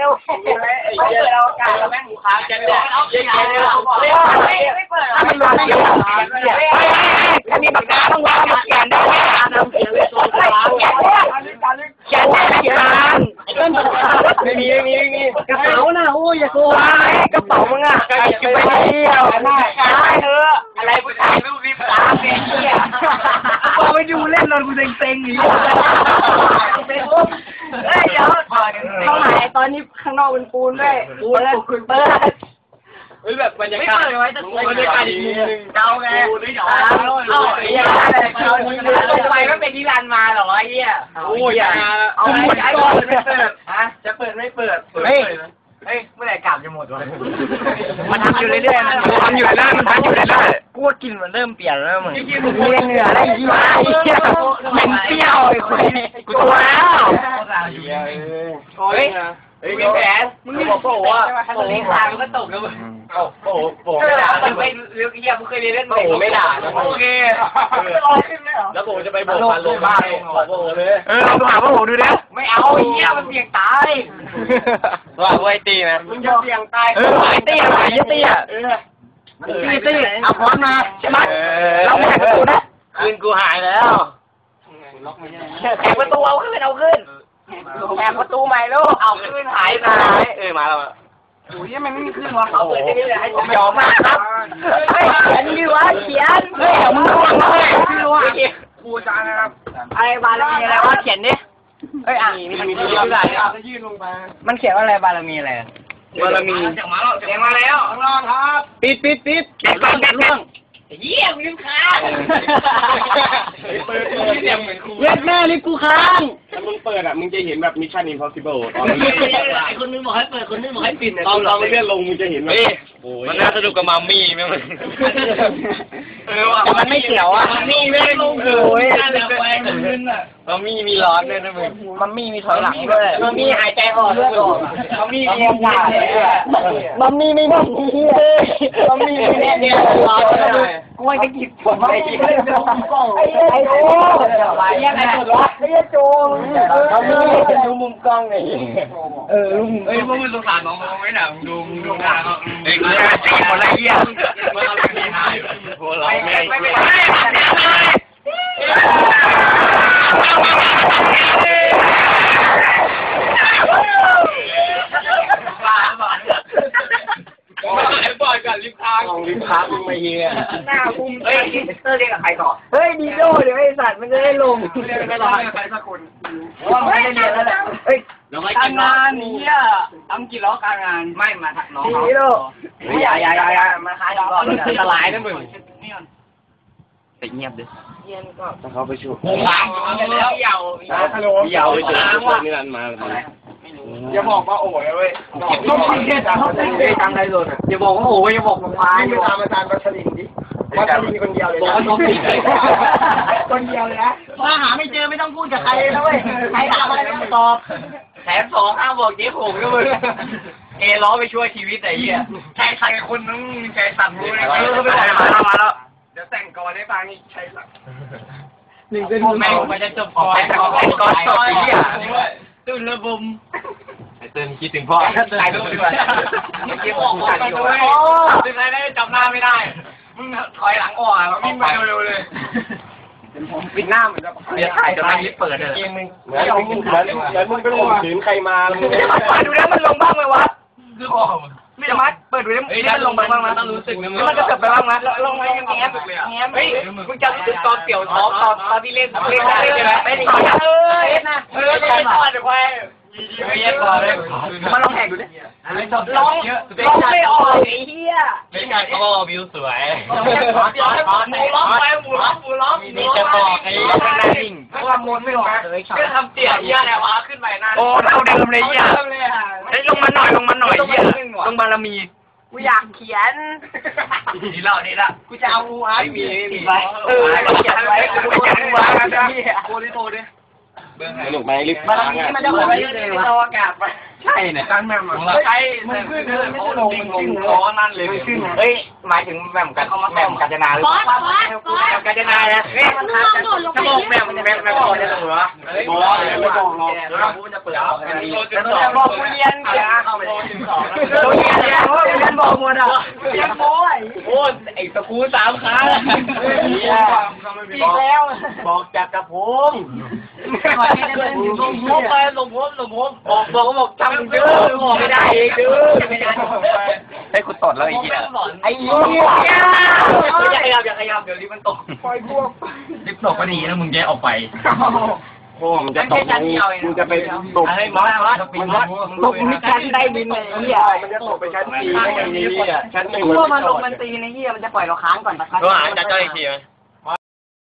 นะเว้ยไม่เปิดเอาการแล้วแม่งหูค้างจะเดือดเอาเย็นๆเลยไม่ไม่เปิดถ้ามันมาเสียงถ้ามีปากกาต้องวางมาเขียนได้ไหมทำเสียงเลยตัวเขียนได้เขียนได้เขียนไอ้ต้นไม่มีไม่มีไม่มีกระเป๋าน่ะโอ้ยอย่าโกงกระเป๋ามึงอะไอ้คิวไปเที่ยวได้เถอะอะไรผู้ชายรูปรีบตามเงี้ยพอไปดูเล่นนอนกูเซ็งๆอย่างนี้ เฮ้ยเดี๋ยวเข้า ไหนตอนนี้ข้างนอกเป็นปูนด้วยปูนคุณเปิดเฮ้ยแบบบรรยากาศไม่เปิดไว้แต่บรรยากาศอีกมุมหนึงเดาไงดูด้วยเหรอเอาไอ้เหี้ยทำไมไม่เป็นนิรันดร์มาหรอไอ้เหี้ยโอ้ยอย่าเอาไว้ใช้ก่อนไม่เปิดฮะจะเปิดไม่เปิดเฮ้ยเฮ้ยเมื่อไหร่กลับจะหมดวะมันทำอยู่เรื่อยๆมันทำอยู่เรื่อยๆมันทำอยู่เรื่อยๆกูว่ากินมันเริ่มเปลี่ยนแล้วมึงกูเลี้ยงเหงื่อได้ยี่ห้อไอ้เหี้ยเหม็นเปรี้ยวไอ้คนกูตัวแล้ว โอ้ยเฮ้ยมีแผนมึงบอกโป้ว่าถ้าเลี้ยงตามันก็ตกแล้วมึงโป้โป้ไม่ไม่ด่าด่าไม่เลี้ยงเหี้ยมึงเคยเรียนเล่นโป้ไม่ด่าโอเคแล้วโป้จะไปบอกมันลงบ้านบอกโป้เลยเออลองถามว่าผมดูแล้วไม่เอาเหี้ยมันเสี่ยงตายว่าไว้ตีไหมมึงจะเสี่ยงตายเออหายเตี้ยหายเตี้ยตีตีเอาพร้อมมาใช่ไหมเราไม่ให้ประตูนะคืนกูหายแล้วแขกประตูเอาขึ้นเอาขึ้น แขกประตูใหม่ลูกเอาขึ้นหายไปเออมาแล้วโอ้ยมันไม่มีขึ้นวะเขาเปิดแค่นี้เลยให้ผมยอมมากครับเฮ้ยเขียนดีวะเขียนเฮ้ยมึงระวังเลยไม่รู้อะครูจานนะครับไอ้บาลมีอะไรวะเขียนดิเฮ้ยอะมีมีมีอะไรอะมันเขียนว่าอะไรบารมีอะไรบารมีจากมาแล้วเสียงมาแล้วข้างล่างครับ ปิดปิดปิดแกะกล่องแกะกล่อง เยี่ยมลืมค้างเปิดเปิดเสียงเหมือนครูเย็ดแม่ลิฟต์กูค้างถ้ามึงเปิดอะ มึงจะเห็นแบบ Mission Impossible ตอนไอ้คนนึงบอกให้เปิด คนนึงบอกให้ปิดตอนตอนมันเลื่อนลงมึงจะเห็นแบบ มันน่าสนุกกับมัมมี่ไหมมึงเออว่ะแต่ มันไม่เขียวอะมันนี่ไม่ได้ลงเลยนั่นแหละไปขึ้นอะมัมมี่มีร้อนด้วยนะมึงมันมีมีถอยหลังด้วยมันมีหายใจออกเลือดออกมันมีเลี้ยงยาเลยมันมีไม่มันมีมันมีไม่แน่เนี่ยร้อนเลยกูว่าจะกินผมไม่กินไอ้ไอ้โอ้ยยังไงตัววะไอ้โจ งมันมีดูมุมกล้องเลยเออลุงเฮ้ยพวกมึงสงสารน้องเขาไหมน่ะมึงดูมึงดูหน้าเขาเฮ้ยกูจะจีบคนละเยี่ยมมันเอาไปหายหัวเราะไม่ไม่ไม่ ไม่ไม่ไอ้บอยกับลิฟต์ค้างของลิฟต์ค้างมึงมาเฮียหน้าคุมเฮ้ยเตอร์เรียกกับใครต่อเฮ้ยดีโดเดี๋ยวไอ้สัตว์มันจะได้ลงเรียกไม่รอใครสักคนว่ามันไม่ได้เรียนแล้วแหละเฮ้ยการงานนี้อะทำกี่ล้อการงานไม่มาถักน้องดีโดอย่าอย่าอย่าอย่ามาค้าอยู่ก่อนอันตรายนะมึงแต่เงียบดิถ้าเขาไปช่วยล้างแล้วเหยาฮัลโหลพี่ยาวไปช่วยนี่นันมา อย่าบอกว่าโอ้ยเว้ยต้องมีเกจเขาเกจำอะไรโดนอย่าบอกว่าโอ้ยอย่าบอกผมพายไปตามอาจารย์วัชรินดิวัชรินคนเดียวเลยบอกว่าน้องผิดคนเดียวเลยนะถ้าหาไม่เจอไม่ต้องพูดกับใครเลยนะเว้ยใครถามอะไรไม่ต้องตอบแถมสองห้ามบอกเจ๊ผมก็มึงเอล้อไปช่วยชีวิตไอ้เหี้ยใครใครคนนึงใจสั่นรู้เลยมาแล้วมาแล้วเดี๋ยวแต่งก่อนได้ฟังนี่ใช่สั่นหนึ่งเป็นแม่งมันจะจบก่อนก่อนก่อนก่อนไอ้เหี้ยตื่นระบมไอ้ เติ้ลคิดถึงพ่อถ่ายรูปด้วยเมื่อกี้บอกว่าไปด้วยตื่นอะไรได้จำหน้าไม่ได้ มึงถอยหลังออกอะวิ่งไปเร็วๆเลยปิดหน้าเหมือนจะเดี๋ยวถ่ายจนมันลิฟต์เปิดเลยเหมือนเหมือนเหมือนเหมือนมึงไปข่มขืนใครมาแล้วมึงเปิดดูแล้วมันลงบ้างไหมวะคือออกไม่มัดเปิดดูแล้วมันลงไปบ้างไหมต้องรู้สึกนะมึงมันจะเกิดไปบ้างไหมลงไปแง้มแง้มเฮ้ยมึงจำรู้สึกตอนเปี่ยวท้องตอนตอนที่เล่นเล่นได้ใช่ไหมเป็นอย่างนี้เออนะเออไม่ได้ตอนเดี๋ยวไปเฮ้ยก่อนเลยมันลองแหกดูดิร้องร้องไม่ออกไอ้เหี้ยเป็นไงเขาบอกวิวสวยหมูร้องไปหมูร้องหมูร้องมีจะบอกให้นั่งนิ่งเพราะว่ามูลไม่ออกก็ทำเตี๋ยเหี้ยอะไรวะขึ้นไปนั่นโอ้เท่าเดิมเลยเหี้ยเท่าเลยอะเฮ้ยลงมาหน่อยลงมาหน่อยเหี้ยลงบารมีกูอยากเขียนดีแล้วดีแล้วกูจะเอาอาร์ตมีมีเออเราเขียนไว้กูจะดูว่าโทรดิโทรดิ สนุกไหมลิฟต์บารมีมันจะหมดไปเยอะเลยในอากาศไปใช่เนี่ยตั้งแม่มาใช่มันขึ้นเลยไม่ใช่ลงลงล้อนั่นเลยขึ้นเฮ้ยหมายถึงแหม่มกันแหม่มกัญจนาหรือเปล่าแหม่มกัญจนาเนี่ยเฮ้ยมันจะบอกแหม่มมันจะแหม่มแหม่มบอกจะเหลือบอกไม่บอกหรอกแล้วกูจะเปิดอันนี้แล้วบอกกูเรียนเสียเข้าไปเลยสองแล้วเรียนเรียนเรียนบอกหมดอะเรียนโม้ยโอ้ไอ้ตะกูสามขาปีแล้ว บอกจากกระผมลงพบไปลงพบลงพบบอกบอกบอกจำเยอะบอกไม่ได้เองเด้อไม่ได้ให้กูตดแล้วไอ้เหี้ยไอ้เหี้ยอย่าขยับอย่าขยับเดี๋ยวนี้มันตกลิฟต์ตกก็ดีนะมึงแยกออกไปโอ้มึงจะตกมึงจะไปตกไอ้มอสมอสมันวัดตกมีชั้นใต้ดินเลยเหี้ยมันจะตกไปชั้นสี่ได้ไงเนี่ยชั้นหนึ่งว่ามันลงมันตีในเหี้ยมันจะปล่อยเราค้างก่อนนะครับก็หาจากเจ้าอีกทีไหม